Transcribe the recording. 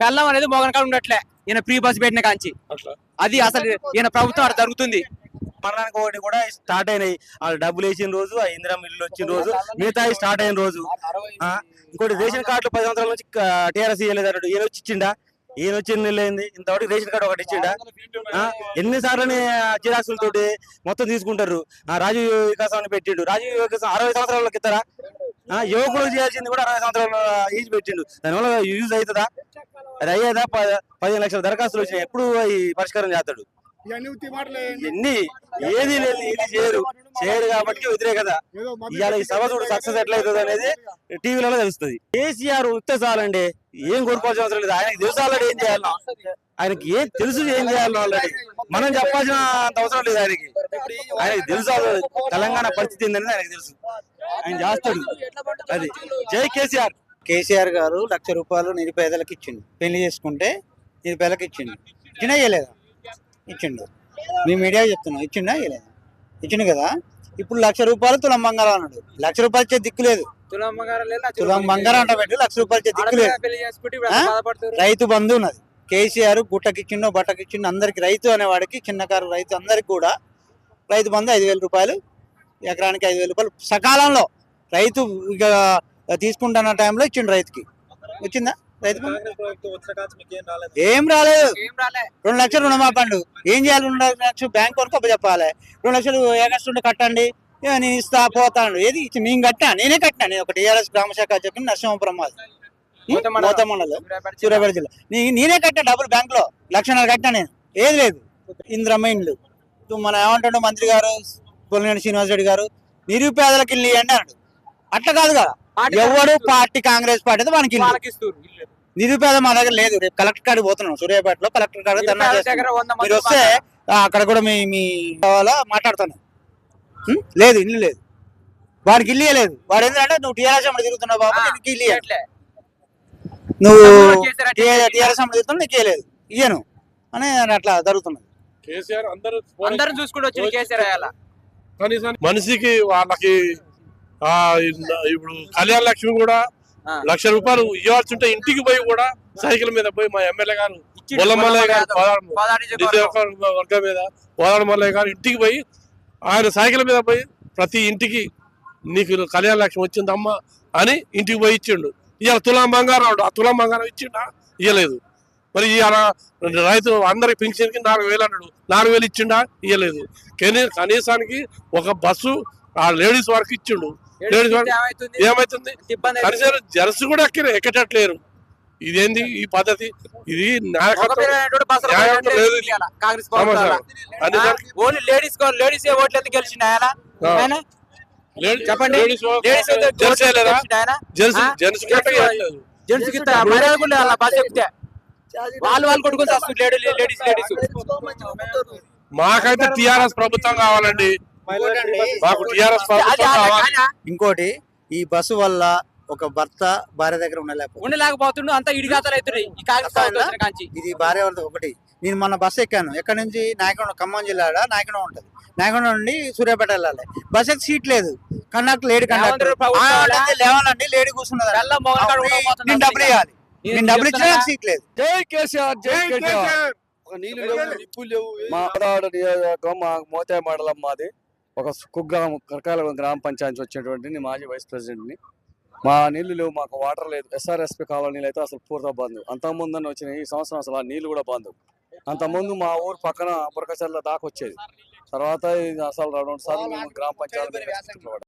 పెళ్ళం అనేది మోగన కాడ ఉండట్లే. ఈయన ఫ్రీ బస్ పెట్టిన కాంచి. అది అసలు ఈయన ప్రభుత్వం అక్కడ జరుగుతుంది. మరణానికి ఒకటి కూడా స్టార్ట్ అయినాయి. వాళ్ళు డబ్బులు వేసిన రోజు ఆ ఇందిరా మిల్లు వచ్చిన రోజు మిగతా స్టార్ట్ అయిన రోజు. ఇంకోటి రేషన్ కార్డులు పది సంవత్సరాల నుంచి టీఆర్ఎస్ ఇవ్వలేదు అన్నాడు. ఈయన వచ్చి ఇచ్చిండా? ఈయన వచ్చి అయింది? ఇంతవరకు రేషన్ కార్డు ఒకటి ఇచ్చిండా? ఎన్నిసార్లు జిరాక్సుల తోటి మొత్తం తీసుకుంటారు. ఆ రాజీవ్ వికాసం అని పెట్టిండు. రాజీవ్ వికాసం అరవై సంవత్సరాలకి ఇస్తారా ఆ, యువకులు చేయాల్సింది కూడా అరవై సంవత్సరాల ఏజ్ పెట్టిండు. దానివల్ల యూజ్ అవుతుందా? అది అయ్యేదా పదిహేను లక్షల దరఖాస్తులు వచ్చినాయి. ఎప్పుడు ఈ పరిష్కారం చేస్తాడు? ఎన్ని? ఏది లేదు ఏది చేయరు. చేయరు కాబట్టి వ్యతిరేకత. ఇవాళ ఈ సభ చూడు సక్సెస్ ఎట్లా అవుతుంది అనేది టీవీలలో తెలుస్తుంది. కేసీఆర్ చాలండి. ఏం కోరుకోవాల్సిన అవసరం లేదు. ఆయనకి తెలుసు ఆల్రెడీ ఏం చేయాలి. ఆయనకి ఏం తెలుసు ఏం చేయాలి ఆల్రెడీ. మనం చెప్పాల్సిన అంత అవసరం లేదు ఆయనకి. ఆయనకి తెలుసు. తెలంగాణ పరిస్థితి ఏందనేది ఆయనకి తెలుసు. ఆయన చేస్తాడు. అది. జై కేసీఆర్. కేసీఆర్ గారు లక్ష రూపాయలు నిరుపేదలకు ఇచ్చిండు. పెళ్ళి చేసుకుంటే నిరుపేదలకు ఇచ్చిండు. ఇచ్చినా ఇవ్వలేదా ఇచ్చిండు. మీ మీడియా చెప్తున్నాం ఇచ్చిండా ఇవ్వలేదా ఇచ్చిండు కదా? ఇప్పుడు లక్ష రూపాయలు తులం బంగారం అన్నాడు. లక్ష రూపాయలు ఇచ్చే దిక్కు లేదు. తులం బంగారం అంట పెట్టి లక్ష రూపాయలు ఇచ్చే దిక్కు లేదు? రైతు బంధు ఉన్నది. కేసీఆర్ గుట్టకిచ్చిండో బట్టకిచ్చిండో అందరికి రైతు అనేవాడికి చిన్నకారు రైతు అందరికి కూడా రైతు బంధు ఐదు వేల రూపాయలు ఎకరానికి ఐదు వేల రూపాయలు. సకాలంలో రైతు ఇక తీసుకుంటున్న టైంలో ఇచ్చిండు రైతుకి. వచ్చిందా రైతు ఏం రాలేదు. రెండు లక్షలు రుణమాపండు. ఏం చేయాలి రెండు లక్షలు బ్యాంక్ వరకు చెప్పాలి. రెండు లక్షలు ఏకస్తుంటే కట్టండి. నేను ఇస్తా పోతాను ఏది ఇచ్చి నేను కట్టా నేనే కట్టినా. నేను ఒక టీఆర్ఎస్ గ్రామ శాఖ చెప్పిన నరసింహపురం మాది మోత మండలం సూర్యాపేట జిల్లా. నీ- నేనే కట్టా డబ్బులు బ్యాంక్లో లక్షన్నర కట్టా నేను. ఏది లేదు. ఇంద్రమ్మ ఇండ్లు. మన ఏమంటాడు మంత్రి గారు? పొలినేని శ్రీనివాస్ రెడ్డి గారు. నిరుపేదలకు ఇల్లు అన్నాడు. అట్లా కాదు కదా. ఎవడు పార్టీ కాంగ్రెస్ పార్టీ మనకి నిరుపేద మా దగ్గర లేదు. రేపు కలెక్టర్ కాడికి పోతున్నాం. సూర్యాపేటలో కలెక్టర్ ధర్నా చేస్తున్నాం. మీరు వస్తే అక్కడ కూడా మీ మీ కావాలా మాట్లాడతాను. ఉం? లేదు ఇల్లు లేదు. వాడికి ఇల్లు లేదు వాడు ఏంటంటే నువ్వు టీఆర్ఎస్ అమ్మడి తిరుగుతున్నావు బాబు నీకు ఇల్లు ఇయ్యను. నువ్వు టీఆర్ఎస్ అమ్మడి తిరుగుతున్నావు నీకు ఇయ్యలేదు. ఇయ్యను. అని అట్లా జరుగుతున్నది కేసీఆర్ అందరూ అందరం చూసుకుంటూ వచ్చి కేసీఆర్ అయ్యాల? కనీసం మనిషికి వాళ్ళకి ఇప్పుడు కళ్యాణ లక్ష్మి కూడా. లక్ష రూపాయలు ఇవ్వాల్సి ఉంటే ఇంటికి పోయి కూడా సైకిల్ మీద పోయి మా ఎమ్మెల్యే గారు బొల్లమల్లయ్య గారు వర్గం మీద కోదాడ మల్లయ్య గారు ఇంటికి పోయి ఆయన సైకిల్ మీద పోయి ప్రతి ఇంటికి నీకు కళ్యాణ లక్ష్మి వచ్చిందమ్మా అని ఇంటికి పోయి ఇచ్చిండు. ఇవాళ తులాం బంగారం. ఆ తులాం బంగారం ఇచ్చిండా? ఇవ్వలేదు మరి ఇవాళ రైతు అందరికి పెన్షన్కి నాలుగు వేలు అన్నాడు. నాలుగు వేలు ఇచ్చిండా? ఇవ్వలేదు కనీ కనీసానికి ఒక బస్సు ఆ లేడీస్ వరకు ఇచ్చిండు. ఏమైతుంది? జెర్సీ కూడా ఎక్కి ఎక్కటట్లేరు. ఇదేంది ఈ పద్ధతి? ఇది లేడీస్ లేడీస్ ఓట్లు ఎందుకు గెలిచిండు ఆయన? ఆ. ఆయన? లేడీ- చెప్పండి. జెంట్స్కి మర్యాద కూడా అలా బస్ వాళ్ళు వాళ్ళు కొట్టుకొని లేడీస్ లేడీస్. మాకైతే టిఆర్ఎస్ ప్రభుత్వం కావాలండి. ఇంకోటి ఈ బస్సు వల్ల ఒక భర్త భార్య దగ్గర ఉండలేకపోతే ఉండలేకపోతుండు అంతా ఇడిగాతలు అవుతున్నాయి ఇది భార్య వరద ఒకటి. నేను మొన్న బస్సు ఎక్కాను. ఎక్కడి నుంచి? నాయకొండ ఖమ్మం జిల్లాడ. నాయకొండ ఉంటది. నాయకొండ నుండి సూర్యాపేట వెళ్ళాలి. బస్ ఎక్కి సీట్ లేదు. Conductor lady conductor. లేవాలండి లేడీ కూర్చున్నది. నేను డబ్బులు ఇవ్వాలి. నేను డబ్బులు ఇచ్చినా సీట్ లేదు. జై కేసీఆర్ జై కేసీఆర్. నీళ్ళు లేవు నిప్పులు లేవు. మా మోతే మండలం మాది ఒక కుగ్రామం కరకాల గ్రామ పంచాయతీ వచ్చినటువంటి నేను మాజీ వైస్ ప్రెసిడెంట్ని. మా నీళ్ళు లేవు మాకు వాటర్ లేదు. ఎస్ఆర్ఎస్పి కావాలి నీళ్ళు అయితే అసలు పూర్తిగా బంద్. అంత వచ్చిన ఈ సంవత్సరం అసలు ఆ నీళ్ళు కూడా బంద్. అంత ముందు మా ఊరు పక్కన బురకచర్ల దాకా వచ్చేది. తర్వాత ఇది అసలు రెండు సార్లు గ్రామ పంచాయతీ